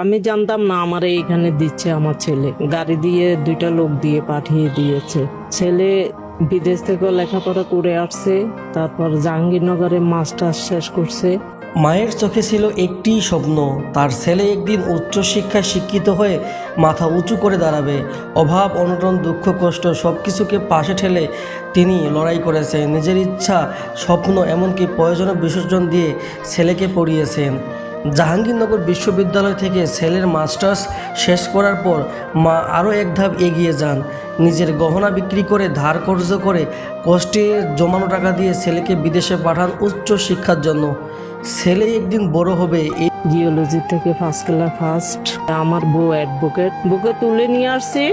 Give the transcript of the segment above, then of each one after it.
আমি জানতাম না আমার এইখানে দিচ্ছে আমার ছেলে। গাড়ি দিয়ে দুইটা লোক দিয়ে পাঠিয়ে দিয়েছে। ছেলে বিদেশ থেকে লেখাপড়া করে আসছে, তারপর জাহাঙ্গীরনগরে মাস্টার্স শেষ করছে। মায়ের চোখে ছিল একটি স্বপ্ন, তার ছেলে একদিন উচ্চশিক্ষায় শিক্ষিত হয়ে মাথা উঁচু করে দাঁড়াবে। অভাব, অনটন, দুঃখ, কষ্ট সব কিছুকে পাশে ঠেলে তিনি লড়াই করেছেন। নিজের ইচ্ছা, স্বপ্ন, এমনকি প্রয়োজনীয় বিসর্জন দিয়ে ছেলেকে পড়িয়েছেন। জাহাঙ্গীরনগর বিশ্ববিদ্যালয় থেকে ছেলের মাস্টার্স শেষ করার পর মা আরও এক ধাপ এগিয়ে যান। নিজের গহনা বিক্রি করে, ধার কর্জ করে, কষ্টে জমানো টাকা দিয়ে ছেলেকে বিদেশে পাঠান উচ্চ শিক্ষার জন্য। ছেলে একদিন বড় হবে এই জিওলজি থেকে ফার্স্ট ক্লাস ফার্স্ট আমার বউ অ্যাডভোকেট বুকে তুলে নিয়ে আসছি।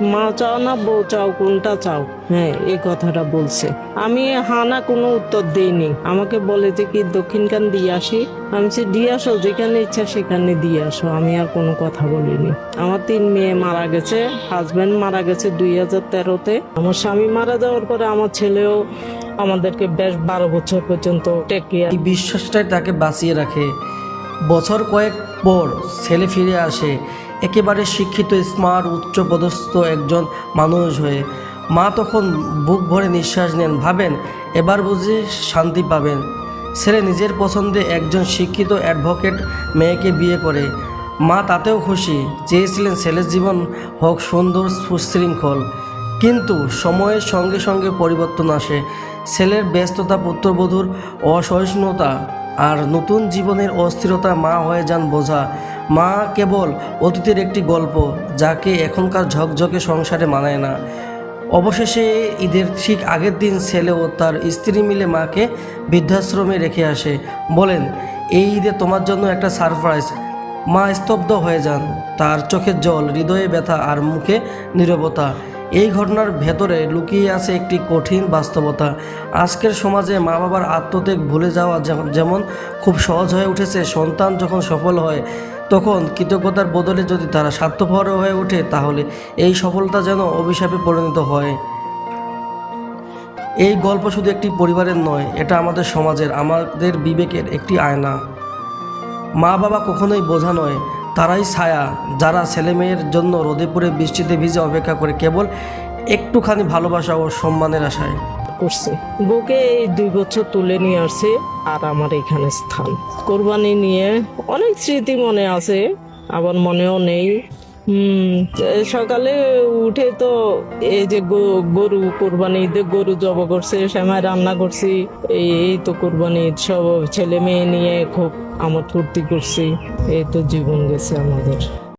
মা চাও না বউ চাও কোনটা চাও? হ্যাঁ এই কথাটা বলছে। আমি হানা কোনো উত্তর দেইনি। আমাকে বলে যে কি দক্ষিণখান দিয়ে আসি? আমি বলছি, দিয়ে আসো যেখানে ইচ্ছা সেখানে দিয়ে আসো। আমি আর কোনো কথা বলিনি। আমার তিন মেয়ে মারা গেছে হাজবেন্ড মারা গেছে দুই হাজার তেরোতে। আমার স্বামী মারা যাওয়ার পরে আমার ছেলেও আমাদেরকে বেশ বারো বছর পর্যন্ত টেক এই বিশ্বাসটাই তাকে বাঁচিয়ে রাখে। বছর কয়েক পর ছেলে ফিরে আসে। একেবারে শিক্ষিত স্মার্ট উচ্চপদস্থ একজন মানুষ হয়ে। মা তখন বুক ভরে নিঃশ্বাস নেন, ভাবেন, এবার বুঝে শান্তি পাবেন। ছেলে নিজের পছন্দে একজন শিক্ষিত অ্যাডভোকেট মেয়েকে বিয়ে করে। মা তাতেও খুশি, চেয়েছিলেন ছেলের জীবন হোক সুন্দর, সুশৃঙ্খল। কিন্তু সময়ের সঙ্গে সঙ্গে পরিবর্তন আসে। ছেলের ব্যস্ততা, পুত্রবধূর অসহিষ্ণুতা আর নতুন জীবনের অস্থিরতা মা হয়ে যান বোঝা। মা কেবল অতীতের একটি গল্প, যাকে এখনকার ঝকঝকে সংসারে মানায় না। অবশেষে ঈদের ঠিক আগের দিন ছেলে ও তার স্ত্রী মিলে মাকে বৃদ্ধাশ্রমে রেখে আসে। বলেন, এই ঈদে তোমার জন্য একটা সারপ্রাইজ। মা স্তব্ধ হয়ে যান। তার চোখের জল, হৃদয়ে ব্যথা আর মুখে নীরবতা। এই ঘটনার ভেতরে লুকিয়ে আছে একটি কঠিন বাস্তবতা। আজকের সমাজে মা বাবার আত্মত্যাগ ভুলে যাওয়া যেমন খুব সহজ হয়ে উঠেছে, সন্তান যখন সফল হয়, তখন কৃতজ্ঞতার বদলে যদি তারা স্বার্থপর হয়ে ওঠে, তাহলে এই সফলতা যেন অভিশাপে পরিণত হয়। এই গল্প শুধু একটি পরিবারের নয়, এটা আমাদের সমাজের, আমাদের বিবেকের একটি আয়না। মা বাবা কখনোই বোঝা নয় তারাই ছায়া, যারা ছেলেমেয়ের জন্য রোদে পুরে বৃষ্টিতে ভিজে অপেক্ষা করে কেবল একটুখানি ভালোবাসা ও সম্মানের আশায়। করছে। বুকে এই দুই বছর তুলে নিয়ে আসছে আর আমার এখানে স্থান। কোরবানি নিয়ে অনেক স্মৃতি মনে আছে, আবার মনেও নেই। হুম। সকালে উঠে তো এই যে গরু কোরবানি ঈদে গরু জব করছে সময় রান্না করছি। এই এই তো কোরবানি ঈদ, সব ছেলে মেয়ে নিয়ে খুব আমার ফুর্তি করছি। এই তো জীবন গেছে আমাদের।